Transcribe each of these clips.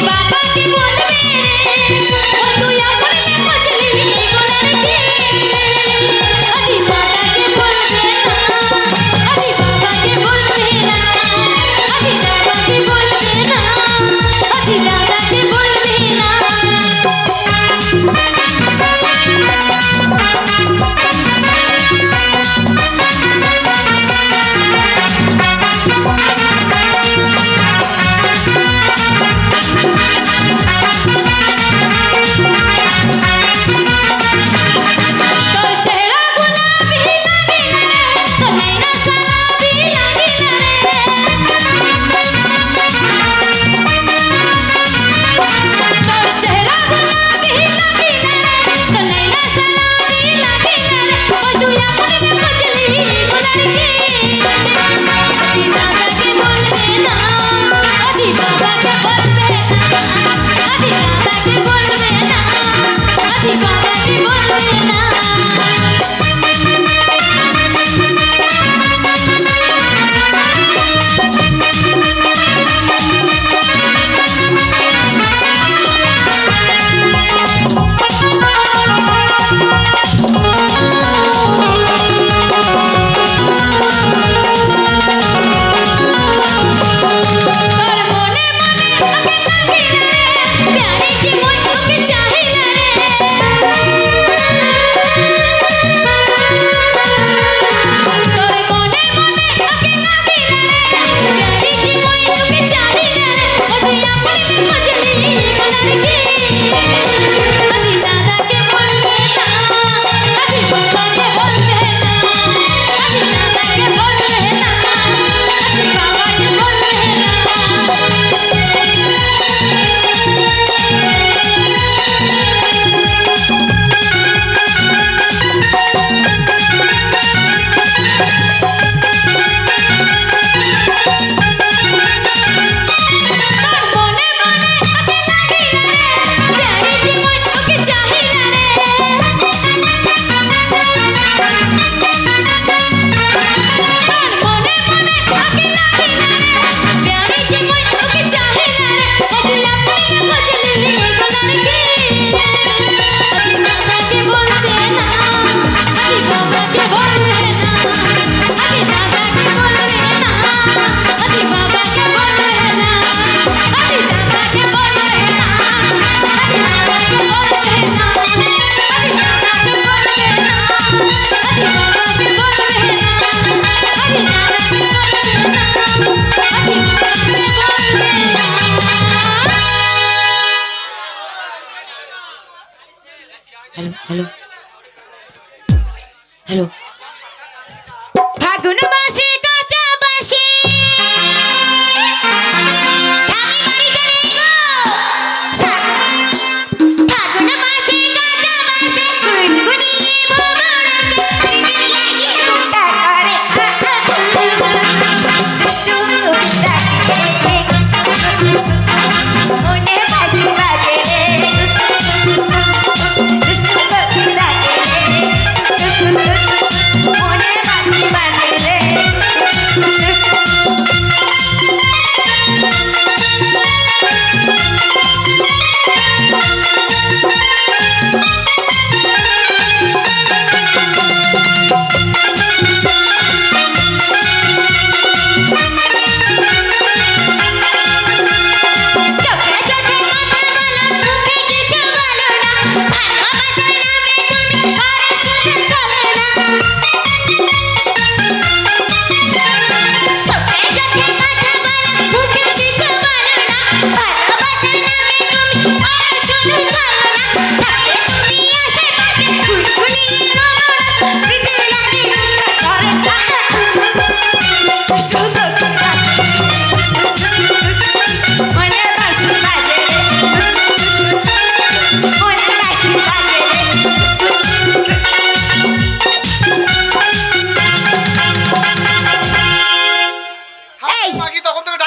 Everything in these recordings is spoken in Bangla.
Bye-bye. con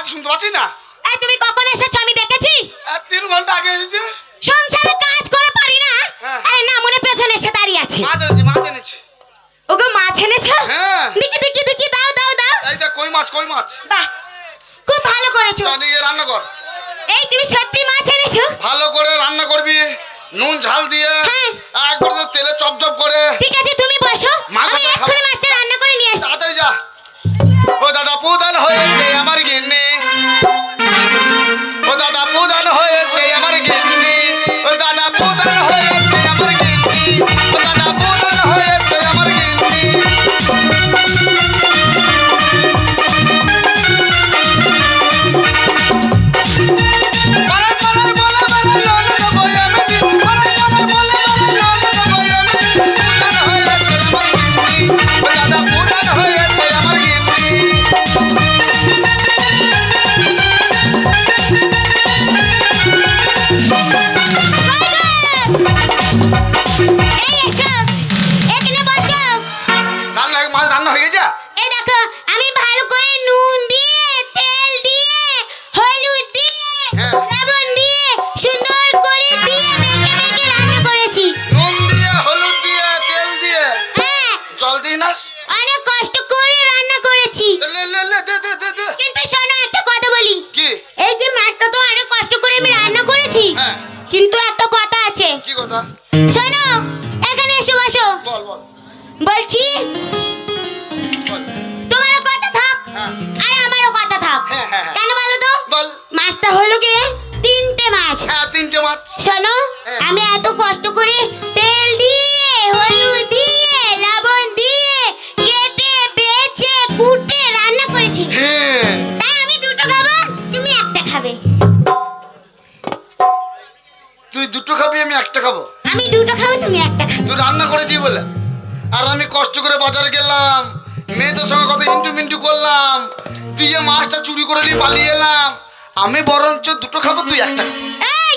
তখন শুনতে পাচ্ছি না? এই তুমি কখন এসেছ? আমি দেখেছি। আর তিন ঘণ্টা আগে এসেছে। সংসারে কাজ করে পারি না। হ্যাঁ। আরে না মনে পেছনে এসে দাঁড়িয়ে আছে। মাছ এনেছি মাছ এনেছি। ওগো মাছ এনেছো? হ্যাঁ। দেখি দেখি দেখি দাও দাও দাও। এই দেখ কই মাছ কই মাছ? বাহ খুব ভালো করেছ। জানি এ রান্না কর এই তুমি সত্যি মাছ এনেছো? ভালো করে রান্না করবি নুন ঝাল দিয়ে। হয়ে গেছে এই দেখো আমি ভালো করে নুন দিয়ে তেল দিয়ে হলুদ দিয়ে হ্যাঁ। লবণ দিয়ে সুন্দর করে দিয়ে মেখে মেখে রান্না করেছি। নুন দিয়ে হলুদ দিয়ে তেল দিয়ে? হ্যাঁ। জল দিই না? অনেক কষ্ট করে রান্না করেছি। লে লে লে দে দে দে দে। কিন্তু শোনো একটা কথা বলি। কি? এই যে মাছটা তো অনেক কষ্ট করে আমি রান্না করেছি। হ্যাঁ। কিন্তু একটা কথা আছে। কি কথা? শোনো খাব? আমি দুটো খাব তুমি একটা খাবে তুই রান্না করেছি বলে? আর আমি কষ্ট করে বাজারে গেলাম। মেয়েদের সঙ্গে কত ইন্টু মিন্টু করলাম। দিয়ে মাছটা চুরি করে নিয়ে পালিয়ে এলাম। আমি বরঞ্চ দুটো খাব তুই একটা খাব। এই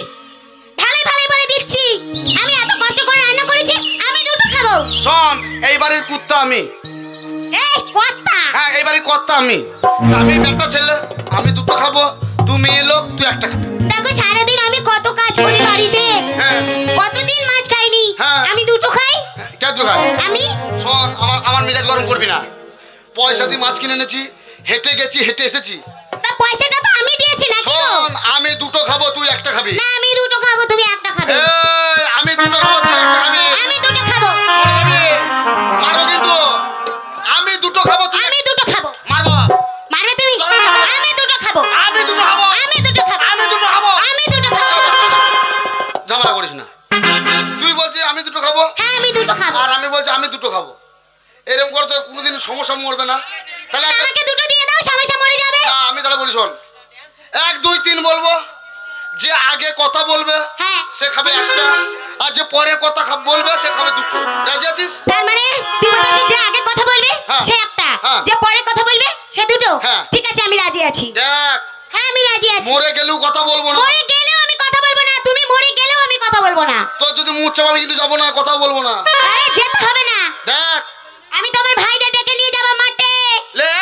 ভালোই ভালোই বলে দিচ্ছি। আমি এত কষ্ট করে রান্না করেছি আমি দুটো খাব। শোন এই বাড়ির কুত্তা আমি। এই কর্তা হ্যাঁ এই বাড়ির কর্তা আমি। আমি একটা ছেলে আমি দুটো খাব। তুই মেয়ে লোক তুই একটা খাবি। দেখো কত কাজ করি বাড়িতে। হ্যাঁ। কতদিন মাছ খাইনি? হ্যাঁ। আমি দুটো খাই? কে খাই। আমি? শোন আমার আমার মেজাজ গরম করবি না। পয়সা দিয়ে মাছ কিনে এনেছি হেঁটে গেছি হেঁটে এসেছি। তা পয়সাটা তো আমি দিয়েছি গো? শোন আমি দুটো খাব তুই একটা খাবি। না আমি দুটো খাব তুমি একটা খাবে। আমি দুটো খাব তুই একটা খাবি। আমি তুই বলছিস আমি দুটো খাব? হ্যাঁ আমি দুটো খাব। আর আমি বলছি আমি দুটো খাব। এরকম করে তো কোনোদিন সমস্যা মরবে না। তাহলে আমাকে দুটো দিয়ে দাও সমস্যা মরে যাবে। না আমি তাহলে বলি শোন। এক দুই তিন বলব। যে আগে কথা বলবে হ্যাঁ। সে খাবে একটা। আর যে পরে কথা খা- বলবে সে খাবে দুটো। রাজি আছিস? তার মানে তুই বলছিস যে আগে কথা বলবে হ্যাঁ। সে একটা। হ্যাঁ। যে পরে কথা বলবে সে দুটো। ঠিক আছে আমি রাজি আছি। দেখ। হ্যাঁ আমি রাজি আছি। মরে গেলেও কথা বলব না। মরে বলব না। তোর যদি মুখ চাপ আমি কিন্তু যাব না কথা বলব না। আরে যেতে হবে না। দেখ। আমি তোমার ভাইদের ডেকে নিয়ে যাব মাঠে। লে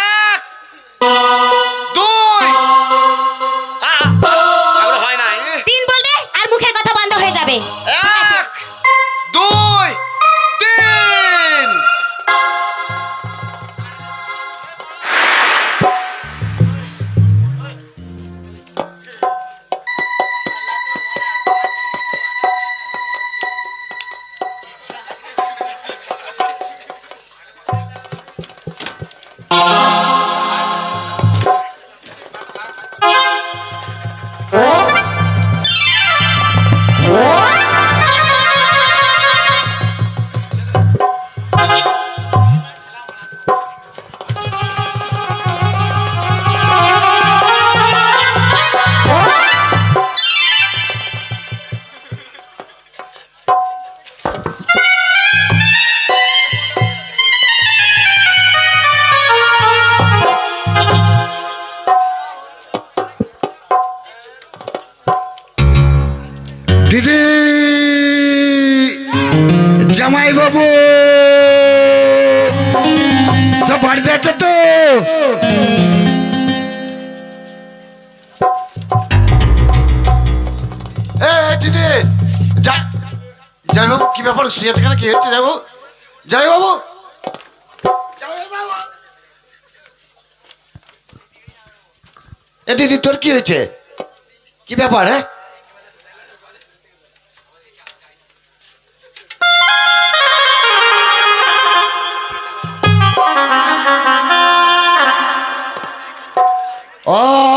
দিদি। যাই বাবু কি ব্যাপার? শুয়ে কি হচ্ছে? যাই বাবু যাই বাবু। এ দিদি, তোর কি হয়েছে? কি ব্যাপার হ্যাঁ? ও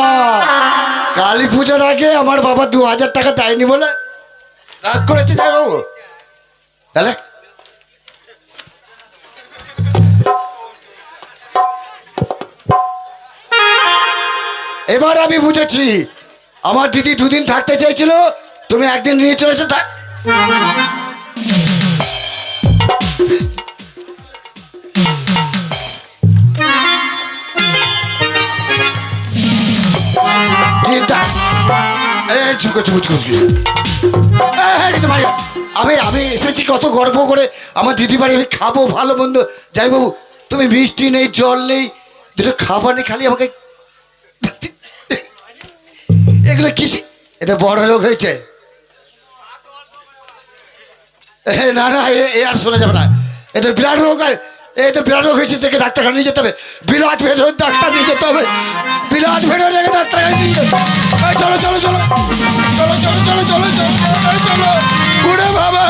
কালী পুজোর আগে আমার বাবা দু হাজার টাকা দেয়নি বলে? রাগ করেছি তাই বাবু? তাহলে? এবার আমি বুঝেছি। আমার দিদি দুদিন থাকতে চাইছিল তুমি একদিন নিয়ে চলেছো তা আমি আমি এসেছি কত গর্ব করে। আমার দিদি বাড়ি আমি খাব ভালো মন্দ। যাই বাবু তুমি মিষ্টি নেই, জল নেই, দুটো খাবার নেই, খালি আমাকে এগুলো কিসি? এটা বড় লোক হয়েছে। না না, এ আর শোনা যাবে না। এটা বিরাট রোগ এটা বিরাট রোগ হয়েছে দেখে ডাক্তারখানা নিয়ে যেতে হবে। বিলাট ভেড়োর ডাক্তার নিয়ে যেতে হবে। বিলাট ভেড়ো রেখে ডাক্তারখানা নিয়ে যেতে হবে এই, চলো চলো চলো। চলো চলো চলো চলো চলো চলো। চলো ঘুরে বাবা